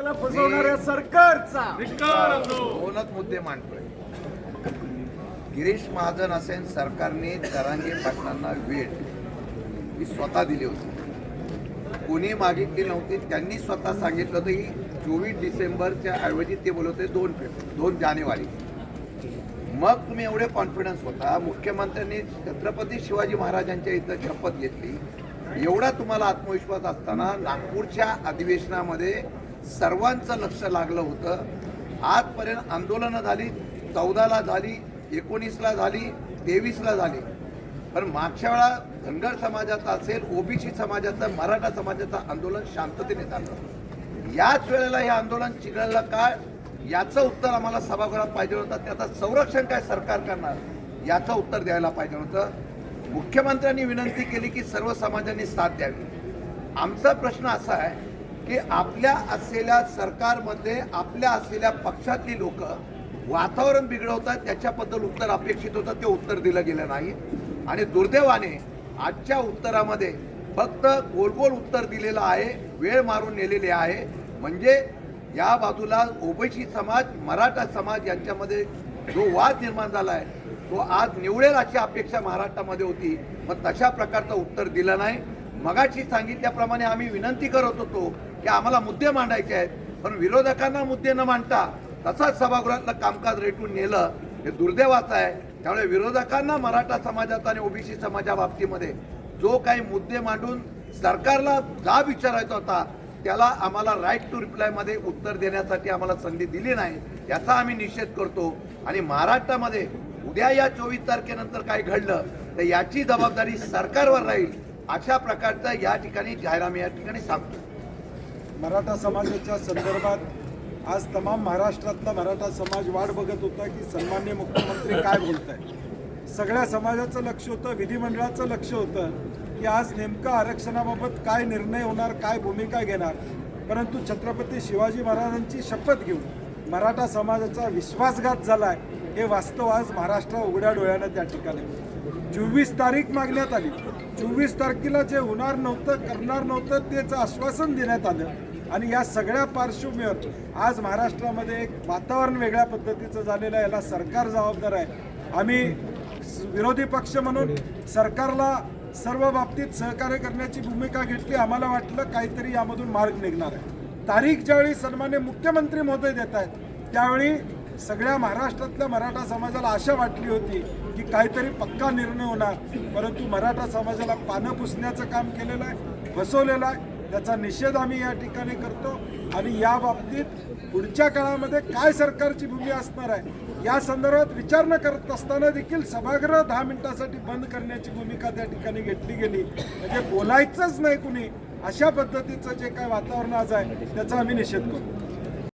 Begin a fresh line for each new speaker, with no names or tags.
त्याला फसवणाऱ्या सरकारचा.
दोनच मुद्दे मांडतोय. गिरीश महाजन असेल सरकारने जरांगे पाटलांना वेळ ही स्वतः दिली होती. कोणी मागितली नव्हती. त्यांनी स्वतः सांगितलं होतं की चोवीस डिसेंबरच्या ऐवजी ते बोलत होते दोन फेब्रुवारी दोन जानेवारी. मग तुम्ही एवढे कॉन्फिडन्स होता. मुख्यमंत्र्यांनी छत्रपती शिवाजी महाराजांच्या इथं शपथ घेतली. एवढा तुम्हाला आत्मविश्वास असताना नागपूरच्या अधिवेशनामध्ये सर्वांचं लक्ष लागलं होतं. आजपर्यंत आंदोलनं झाली चौदाला झाली एकोणीसला झाली तेवीसला झाली. पण मागच्या वेळा धनगर समाजाचा असेल ओबीसी समाजाचं मराठा समाजाचं आंदोलन शांततेने झालं. याच वेळेला हे आंदोलन चिघळलं काय याचं उत्तर आम्हाला सभागृहात पाहिजे होतं. त्याचं संरक्षण काय सरकार करणार? याचं उत्तर द्यायला पाहिजे होतं. मुख्यमंत्र्यांनी विनंती केली की सर्व समाजांनी साथ द्यावी. आमचा प्रश्न असा आहे की आपल्या असलेल्या सरकारमध्ये आपल्या असलेल्या पक्षातली लोक वातावरण बिघडवतात त्याच्याबद्दल उत्तर अपेक्षित होतं ते उत्तर दिलं गेलं नाही. आणि दुर्दैवाने आजच्या उत्तरामध्ये फक्त गोलगोल उत्तर दिलेलं आहे वेळ मारून नेलेले आहे. म्हणजे या बाजूला ओबीसी समाज मराठा समाज यांच्यामध्ये जो वाद निर्माण झाला आहे तो आज निवडेल अशी अपेक्षा महाराष्ट्रामध्ये होती. मग तशा प्रकारचं उत्तर दिलं नाही. मगाशी सांगितल्याप्रमाणे आम्ही विनंती करत होतो की आम्हाला मुद्दे मांडायचे आहेत. पण विरोधकांना मुद्दे न मांडता तसाच सभागृहातलं कामकाज रेटून नेलं हे दुर्दैवाचं आहे. त्यामुळे विरोधकांना मराठा समाजाचा आणि ओबीसी समाजा बाबतीमध्ये जो काही मुद्दे मांडून सरकारला जा विचारायचा होता त्याला आम्हाला राईट टू रिप्लायमध्ये उत्तर देण्यासाठी आम्हाला संधी दिली नाही याचा आम्ही निषेध करतो. आणि महाराष्ट्रामध्ये उद्या या चोवीस तारखेनंतर काय घडलं तर याची जबाबदारी सरकारवर राहील अशा प्रकारचं या ठिकाणी जाहीर आम्ही या ठिकाणी सांगतो.
मराठा समाजाच्या संदर्भात आज तमाम महाराष्ट्रातला मराठा समाज वाट बघत होता की सन्मान्य मुख्यमंत्री काय बोलत आहेत सगळ्या समाजाचं लक्ष होतं विधिमंडळाचं लक्ष होतं की आज नेमकं आरक्षणाबाबत काय निर्णय होणार काय भूमिका घेणार. परंतु छत्रपती शिवाजी महाराजांची शपथ घेऊन मराठा समाजाचा विश्वासघात झाला आहे हे वास्तव आज महाराष्ट्र उघड्या डोळ्यानं त्या ठिकाणी. चोवीस तारीख मागण्यात आली. चोवीस तारखेला जे होणार नव्हतं करणार नव्हतं त्याचं आश्वासन देण्यात आलं. आणि या सगळ्या पार्श्वभूमीवर आज महाराष्ट्रामध्ये एक वातावरण वेगळ्या पद्धतीचं झालेलं आहे. याला सरकार जबाबदार आहे. आम्ही विरोधी पक्ष म्हणून सरकारला सर्व बाबतीत सहकार्य करण्याची भूमिका घेतली. आम्हाला वाटलं काहीतरी यामधून मार्ग निघणार आहे. तारीख ज्यावेळी सन्मान्य मुख्यमंत्री महोदय देत आहेत त्यावेळी सगळ्या महाराष्ट्रातल्या मराठा समाजाला आशा वाटली होती की काहीतरी पक्का निर्णय होणार. परंतु मराठा समाजाला पानं पुसण्याचं काम केलेलं आहे फसवलेलं आहे. त्याचा निषेध आम्ही या ठिकाणी करतो. आणि या बाबतीत पुढच्या काळामध्ये काय सरकारची भूमिका असणार आहे या संदर्भात विचार न करत असताना देखील सभागृह दहा मिनिटासाठी बंद करण्याची भूमिका त्या ठिकाणी घेतली गेली. म्हणजे बोलायचंच नाही कुणी. अशा पद्धतीचं जे काय वातावरण आज आहे त्याचा आम्ही निषेध करतो.